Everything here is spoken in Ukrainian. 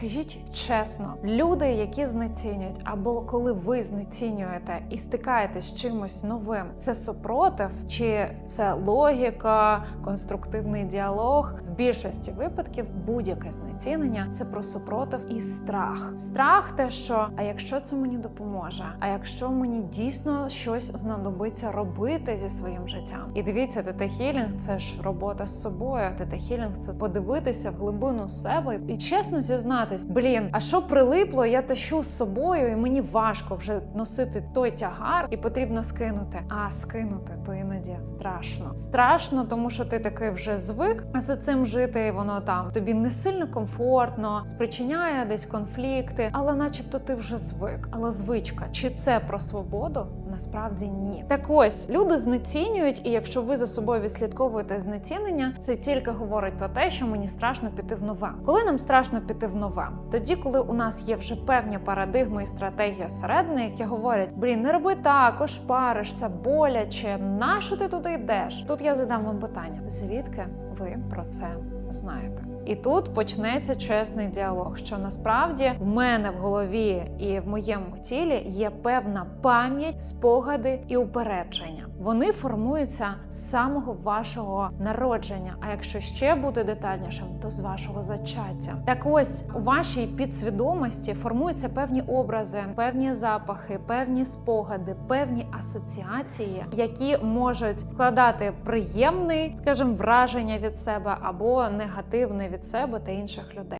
Скажіть чесно, люди, які знецінюють, або коли ви знецінюєте і стикаєтесь з чимось новим, це супротив, чи це логіка, конструктивний діалог? Більшості випадків будь-яке знецінення це про супротив і страх. Страх, те, що а якщо це мені допоможе, а якщо мені дійсно щось знадобиться робити зі своїм життям. І дивіться, тета-хілінг – це ж робота з собою. Тета-хілінг – це подивитися в глибину себе і чесно зізнатись, блін, а що прилипло, я тащу з собою, і мені важко вже носити той тягар, і потрібно скинути. А скинути то іноді страшно. Страшно, тому що ти такий вже звик а з цим жити, воно там тобі не сильно комфортно, спричиняє десь конфлікти, але начебто ти вже звик. Але звичка, чи це про свободу? Насправді ні. Так ось люди знецінюють, і якщо ви за собою відслідковуєте знецінення, це тільки говорить про те, що мені страшно піти в нове. Коли нам страшно піти в нове, тоді, коли у нас є вже певні парадигми і стратегія середини, які говорять: блін, не роби так, ошпаришся, боляче, нащо ти туди йдеш? Тут я задам вам питання: звідки ви про це знаєте? І тут почнеться чесний діалог, що насправді в мене в голові і в моєму тілі є певна пам'ять, спогади і упередження. Вони формуються з самого вашого народження. А якщо ще бути детальнішим, то з вашого зачаття. Так ось у вашій підсвідомості формуються певні образи, певні запахи, певні спогади, певні асоціації, які можуть складати приємний, скажімо, враження від себе або негативне від себе та інших людей.